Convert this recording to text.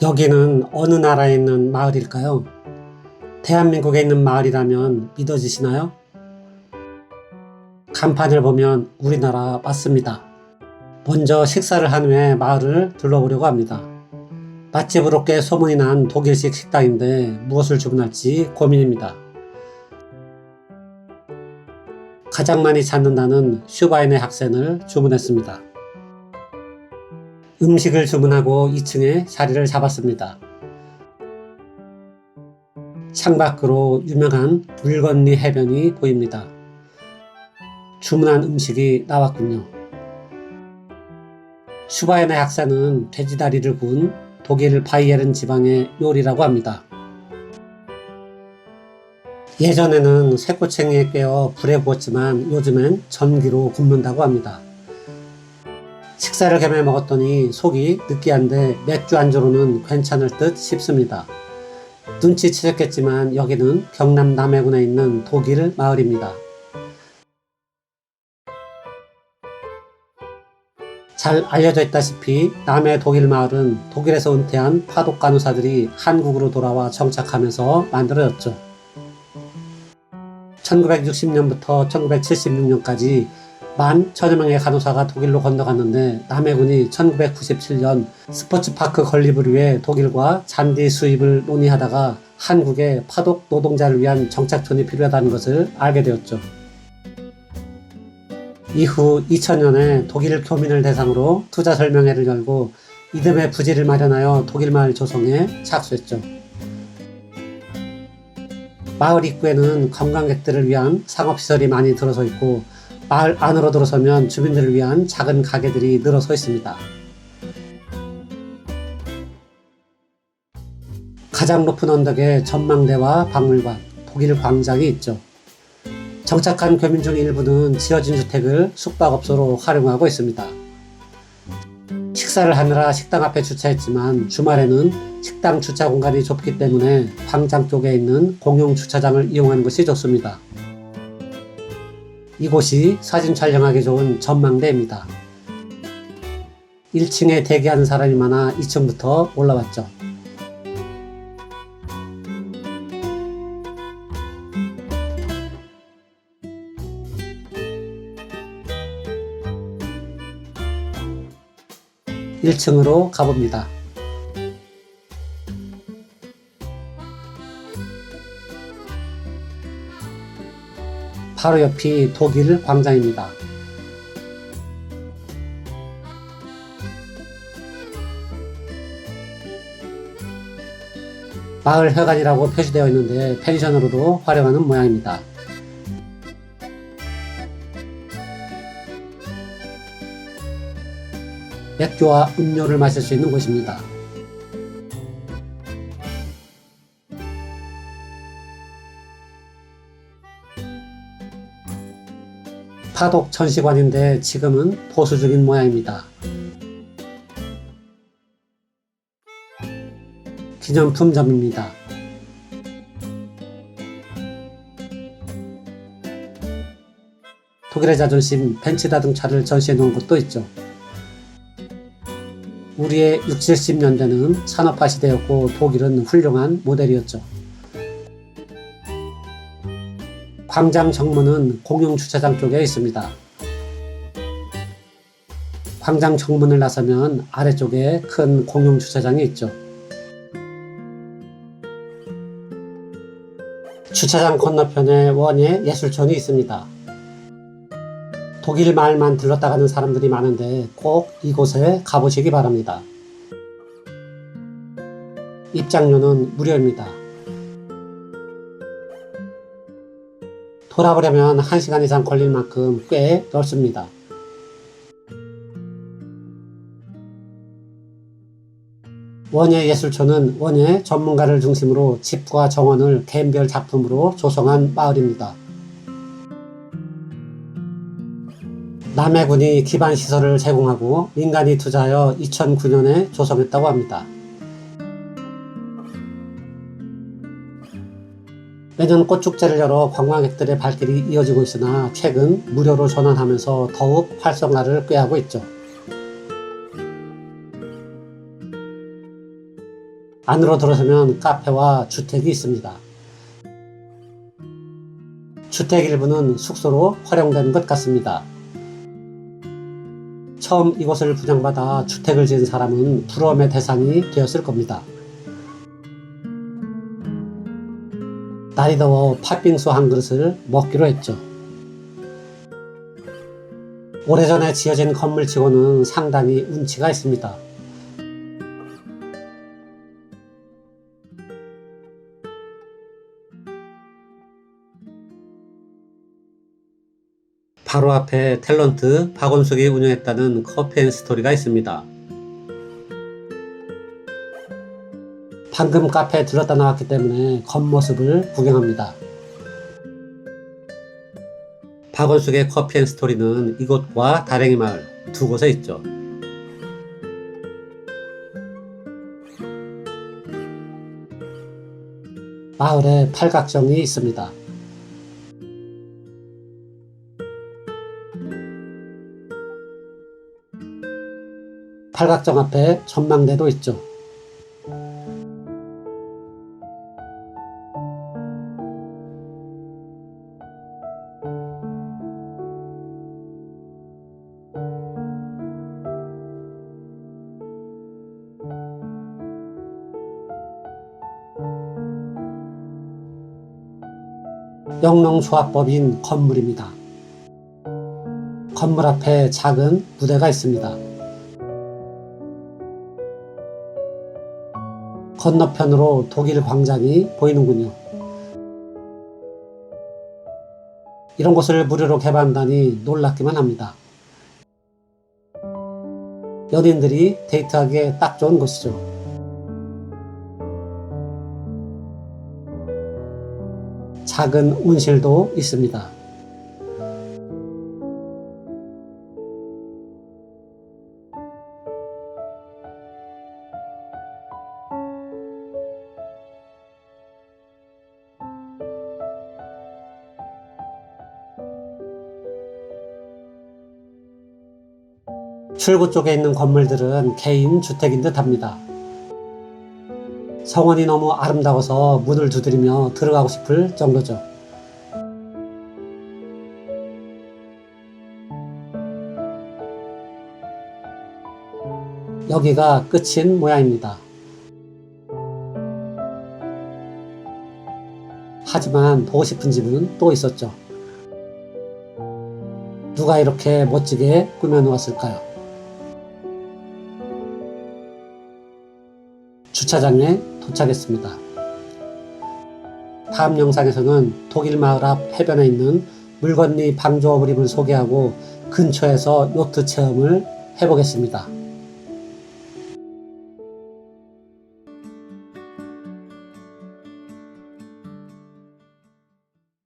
여기는 어느 나라에 있는 마을일까요? 대한민국에 있는 마을이라면 믿어지시나요? 간판을 보면 우리나라 맞습니다. 먼저 식사를 한 후에 마을을 둘러보려고 합니다. 맛집으로 꽤 소문이 난 독일식 식당인데 무엇을 주문할지 고민입니다. 가장 많이 찾는다는 슈바인의 학생을 주문했습니다. 음식을 주문하고 2층에 자리를 잡았습니다. 창밖으로 유명한 물건리 해변이 보입니다. 주문한 음식이 나왔군요. 슈바인의 학사는 돼지다리를 구운 독일 바이에른 지방의 요리라고 합니다. 예전에는 쇠꼬챙이에 꿰어 불에 구웠지만 요즘엔 전기로 굽는다고 합니다. 식사를 겸해 먹었더니 속이 느끼한데 맥주 안주로는 괜찮을 듯 싶습니다. 눈치채셨겠지만 여기는 경남 남해군에 있는 독일 마을입니다. 잘 알려져 있다시피 남해 독일 마을은 독일에서 은퇴한 파독 간호사들이 한국으로 돌아와 정착하면서 만들어졌죠. 1960년부터 1976년까지 만 천여 명의 간호사가 독일로 건너갔는데 남해군이 1997년 스포츠파크 건립을 위해 독일과 잔디 수입을 논의하다가 한국에 파독 노동자를 위한 정착촌이 필요하다는 것을 알게 되었죠. 이후 2000년에 독일 교민을 대상으로 투자 설명회를 열고 이듬해 부지를 마련하여 독일 마을 조성에 착수했죠. 마을 입구에는 관광객들을 위한 상업시설이 많이 들어서 있고 마을 안으로 들어서면 주민들을 위한 작은 가게들이 늘어서 있습니다. 가장 높은 언덕에 전망대와 박물관, 독일 광장이 있죠. 정착한 교민 중 일부는 지어진 주택을 숙박업소로 활용하고 있습니다. 식사를 하느라 식당 앞에 주차했지만 주말에는 식당 주차 공간이 좁기 때문에 광장 쪽에 있는 공용 주차장을 이용하는 것이 좋습니다. 이곳이 사진 촬영하기 좋은 전망대입니다. 1층에 대기하는 사람이 많아 2층부터 올라왔죠. (1층으로) 가봅니다. 바로 옆이 독일 광장입니다. 마을 회관이라고 표시되어 있는데 펜션으로도 활용하는 모양입니다. 맥주와 음료를 마실 수 있는 곳입니다. 파독 전시관인데 지금은 보수 중인 모양입니다. 기념품점입니다. 독일의 자존심 벤츠 자동차를 전시해 놓은 곳도 있죠. 우리의 60, 70년대는 산업화 시대였고 독일은 훌륭한 모델이었죠. 광장 정문은 공용 주차장 쪽에 있습니다. 광장 정문을 나서면 아래쪽에 큰 공용 주차장이 있죠. 주차장 건너편에 원예 예술촌이 있습니다. 독일 마을만 들렀다 가는 사람들이 많은데 꼭 이곳에 가보시기 바랍니다. 입장료는 무료입니다. 돌아보려면 1시간 이상 걸릴 만큼 꽤 넓습니다. 원예 예술촌은 원예 전문가를 중심으로 집과 정원을 개별 작품으로 조성한 마을입니다. 남해군이 기반 시설을 제공하고 민간이 투자하여 2009년에 조성했다고 합니다. 매년 꽃축제를 열어 관광객들의 발길이 이어지고 있으나 최근 무료로 전환하면서 더욱 활성화를 꾀하고 있죠. 안으로 들어서면 카페와 주택이 있습니다. 주택 일부는 숙소로 활용되는 것 같습니다. 처음 이곳을 분양받아 주택을 지은 사람은 부러움의 대상이 되었을 겁니다. 날이 더워 팥빙수 한 그릇을 먹기로 했죠. 오래전에 지어진 건물치고는 상당히 운치가 있습니다. 바로 앞에 탤런트 박원숙이 운영했다는 커피앤스토리가 있습니다. 방금 카페에 들렀다 나왔기 때문에 겉모습을 구경합니다. 박원숙의 커피 앤 스토리는 이곳과 다랭이 마을 두 곳에 있죠. 마을에 팔각정이 있습니다. 팔각정 앞에 전망대도 있죠. 영농조합법인 건물입니다. 건물 앞에 작은 무대가 있습니다. 건너편으로 독일 광장이 보이는군요. 이런 곳을 무료로 개방한다니 놀랍기만 합니다. 연인들이 데이트하기에 딱 좋은 곳이죠. 작은 온실도 있습니다. 출구 쪽에 있는 건물들은 개인 주택인 듯 합니다. 성원이 너무 아름다워서 문을 두드리며 들어가고 싶을 정도죠. 여기가 끝인 모양입니다. 하지만 보고 싶은 집은 또 있었죠. 누가 이렇게 멋지게 꾸며 놓았을까요? 주차장에 도착했습니다. 다음 영상에서는 독일 마을 앞 해변에 있는 물건리 방조업림을 소개하고 근처에서 요트 체험을 해보겠습니다.